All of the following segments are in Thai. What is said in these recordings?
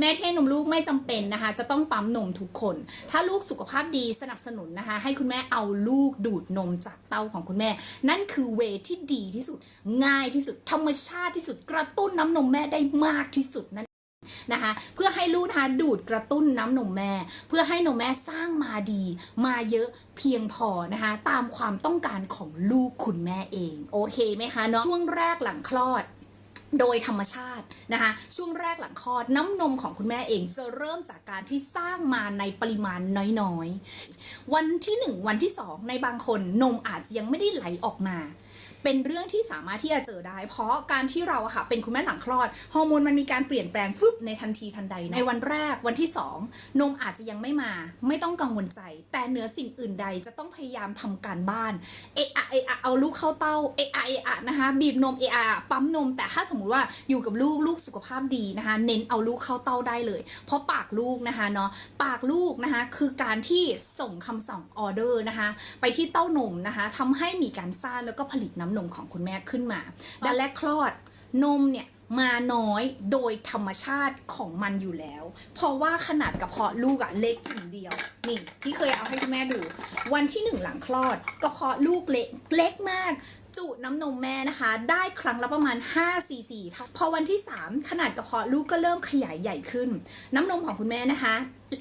แม่ที่ให้นมลูกไม่จำเป็นนะคะ จะต้องปั๊มนมทุกคน ถ้าลูกสุขภาพดีสนับสนุนนะคะ ให้คุณแม่เอาลูกดูดนมจากเต้าของคุณแม่ นั่นคือเวที่ดีที่สุด ง่ายที่สุด ธรรมชาติที่สุด กระตุ้นน้ำนมแม่ได้มากที่สุดนั่นนะคะ เพื่อให้ลูกนะคะดูดกระตุ้นน้ำนมแม่ เพื่อให้นมแม่สร้างมาดี มาเยอะเพียงพอนะคะ ตามความต้องการของลูกคุณแม่เอง โอเคไหมคะเนาะช่วงแรกหลังคลอด โดยธรรมชาตินะคะช่วงแรกหลังคลอดน้ำนมของคุณแม่เองจะเริ่มจากการที่สร้างมาในปริมาณน้อยๆ วันที่ 1 วันที่ 2 ในบางคนนมอาจจะยังไม่ได้ไหลออกมา เป็นเรื่องที่สามารถที่จะเจอได้ เพราะการที่เราอะค่ะเป็นคุณแม่หลังคลอดฮอร์โมนมันมีการเปลี่ยนแปลงฟึบในทันทีทันใดในวันแรกวันที่ 2 นมอาจจะยังไม่มา ไม่ต้องกังวลใจ แต่เหนือสิ่งอื่นใดจะต้องพยายามทำการบ้านเอะอะเอะอะเอาลูกเข้าเต้าเอะอะเอะอะนะคะบีบนมเอะอะปั๊มนม แต่ถ้าสมมติว่าอยู่กับลูกลูกสุขภาพดีนะคะเน้นเอาลูกเข้าเต้าได้เลย เพราะปากลูกนะคะเนาะปากลูกนะคะคือการที่ส่งคำสั่งออเดอร์นะคะไปที่เต้านมนะคะทำให้มีการสร้างแล้วก็ผลิตน้ำนมของคุณแม่ขึ้นมาและแรกคลอดนมเนี่ย มาน้อยโดยธรรมชาติของมันอยู่แล้ว เพราะว่าขนาดกระเพาะลูกอะเล็กถึงเดียว นี่ที่เคยเอาให้คุณแม่ดู วันที่หนึ่งหลังคลอดกระเพาะลูกเล็กเล็กมาก จุน้ำนมแม่นะคะ ได้ครั้งละประมาณ5ซีซีพอวันที่ 3 ขนาดกระเพาะลูกก็เริ่มขยายใหญ่ขึ้น น้ำนมของคุณแม่นะคะ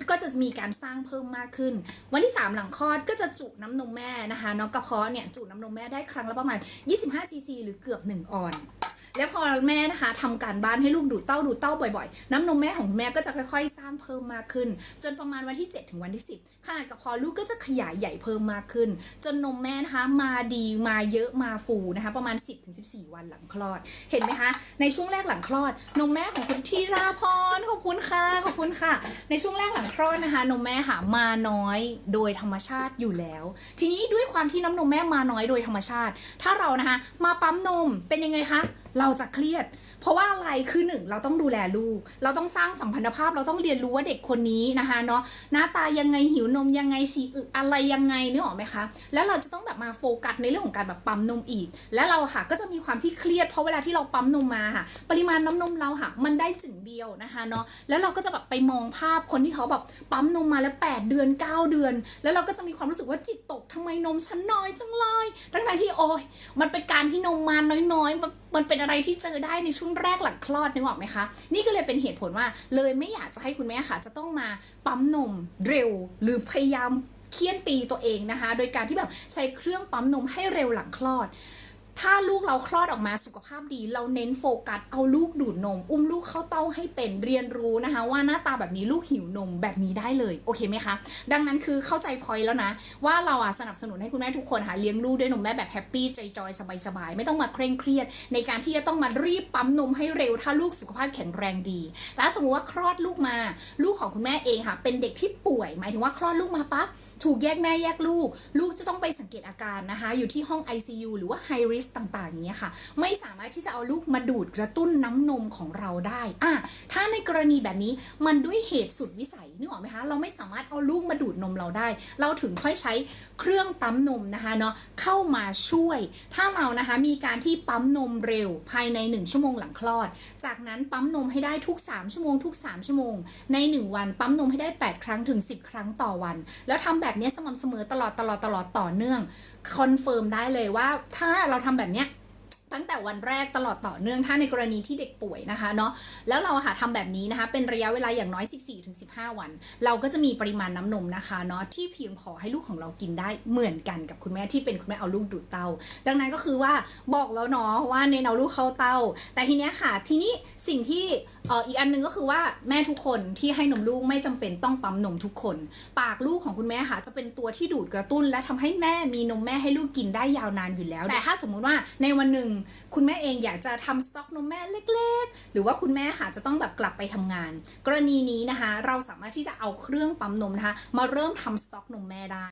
ก็จะมีการสร้างเพิ่มมากขึ้น วันที่ 3 หลังคลอดก็จะจุน้ำนมแม่นะคะเนาะกระเพาะเนี่ยจุน้ำนมแม่ได้ครั้งละประมาณ 25ซีซีหรือเกือบ 1 ออน แล้วพอแม่นะคะทำการบ้านให้ลูกดูดเต้าดูดเต้าบ่อยๆ น้ำนมแม่ของแม่ก็จะค่อยๆ สร้างเพิ่มมากขึ้น จนประมาณวันที่ 7 ถึงวันที่ 10 ขนาดกระเพาะลูกก็จะขยายใหญ่เพิ่มมากขึ้น จนนมแม่นะคะมาดีมาเยอะมาฟูนะคะ ประมาณ 10 ถึง 14 วันหลังคลอด เห็นไหมคะ ในช่วงแรกหลังคลอด นมแม่ของคุณธีราพรขอบคุณค่ะขอบคุณค่ะ ในช่วงแรกหลังคลอดนะคะ นมแม่ค่ะมาน้อยโดยธรรมชาติอยู่แล้ว ทีนี้ด้วยความที่น้ำนมแม่มาน้อยโดยธรรมชาติ ถ้าเรานะคะ มาปั๊มนมเป็นยังไงคะ เราจะเครียด เพราะว่าอะไรคือหนึ่งเราต้องดูแลลูก เราต้องสร้างสัมพันธภาพเราต้องเรียนรู้ว่าเด็กคนนี้นะคะเนาะหน้าตายังไงหิวนมยังไงฉี่อึอะไรยังไงนึกออกไหมคะ แล้วเราจะต้องแบบมาโฟกัสในเรื่องของการแบบปั๊มนมอีก แล้วเราค่ะก็จะมีความที่เครียดเพราะเวลาที่เราปั๊มนมมาค่ะ ปริมาณน้ำนมเราค่ะ มันได้จึงเดียวนะคะเนาะแล้วเราก็จะแบบไปมองภาพคนที่เขาแบบปั๊มนมมาแล้ว 8 เดือน 9 เดือน แล้วเราก็จะมีความรู้สึกว่าจิตตกทำไมนมฉันน้อยจังเลยทั้งที่โอ้ยมันเป็นการที่นมมาน้อยๆมันมันเป็นอะไรที่เจอได้ในช่วงแรกหลังคลอดนึกออกไหมคะ นี่ก็เลยเป็นเหตุผลว่าเลยไม่อยากจะให้คุณแม่ค่ะ จะต้องมาปั๊มนมเร็ว หรือพยายามเคี่ยนตีตัวเองนะคะ โดยการที่แบบใช้เครื่องปั๊มนมให้เร็วหลังคลอด ถ้าลูกเราคลอดออกมาสุขภาพดี เราเน้นโฟกัสเอาลูกดูดนม อุ้มลูกเข้าเต้าให้เป็นเรียนรู้นะคะ ว่าหน้าตาแบบนี้ลูกหิวนมแบบนี้ได้เลยโอเคไหมคะ ดังนั้นคือเข้าใจพอยแล้วนะ ว่าเราอะสนับสนุนให้คุณแม่ทุกคนค่ะเลี้ยงลูกด้วยนมแม่แบบแฮปปี้ใจจอยสบายๆ ไม่ต้องมาเคร่งเครียด ในการที่จะต้องมารีบปั๊มนมให้เร็ว ถ้าลูกสุขภาพแข็งแรงดีแต่ถ้าสมมติว่าคลอดลูกมา ลูกของคุณแม่เองค่ะ เป็นเด็กที่ป่วย หมายถึงว่าคลอดลูกมาปั๊บถูกแยกแม่แยกลูก ลูกจะต้องไปสังเกตอาการนะคะ อยู่ที่ห้อง ICU หรือว่า High Risk ต่างๆอย่างเงี้ยค่ะ ไม่สามารถที่จะเอาลูกมาดูดกระตุ้นน้ำนมของเราได้อะถ้าในกรณีแบบนี้มันด้วยเหตุสุดวิสัยนึกออกไหมคะเราไม่สามารถเอาลูกมาดูดนมเราได้ เราถึงค่อยใช้เครื่องปั๊มนมนะคะเนาะเข้ามาช่วย ถ้าเรานะคะมีการที่ปั๊มนมเร็วภายใน 1 ชั่วโมงหลังคลอด จากนั้นปั๊มนมให้ได้ทุก 3 ชั่วโมงทุก 3 ชั่วโมง ใน 1 วันปั๊มนมให้ได้ 8 ครั้งถึง 10 ครั้งต่อวัน แล้วทำแบบนี้สม่ำเสมอตลอดตลอดตลอดต่อเนื่องคอนเฟิร์มได้เลยว่าถ้าเราทำแบบเนี้ยตั้งแต่วันแรกตลอดต่อเนื่องถ้าในกรณีที่เด็กป่วยนะคะเนาะแล้วเราอะค่ะทำแบบนี้นะคะเป็นระยะเวลาอย่างน้อย 14-15 วัน เราก็จะมีปริมาณน้ำนมนะคะเนาะที่เพียงพอให้ลูกของเรากินได้เหมือนกันกับคุณแม่ที่เป็นคุณแม่เอาลูกดูดเต้า ดังนั้นก็คือว่าบอกแล้วเนาะว่าเน้นเอาลูกเข้าเต้า แต่ทีเนี้ยค่ะทีนี้สิ่งที่ อ่ออีกอันหนึงก็คือว่าแม่ทุกคนที่ให้นมลูกไม่จำเป็นต้องปั๊มนมทุกคน ปากลูกของคุณแม่ค่ะ จะเป็นตัวที่ดูดกระตุ้น และทำให้แม่มีนมแม่ให้ลูกกินได้ยาวนานอยู่แล้ว แต่ถ้าสมมุติว่าในวันหนึ่งคุณแม่เองอยากจะทำสต็อกนมแม่เล็ก ๆ หรือว่าคุณแม่ค่ะจะต้องแบบกลับไปทำงาน กรณีนี้นะคะ เราสามารถที่จะเอาเครื่องปั๊มนมนะคะ มาเริ่มทำสต็อกนมแม่ได้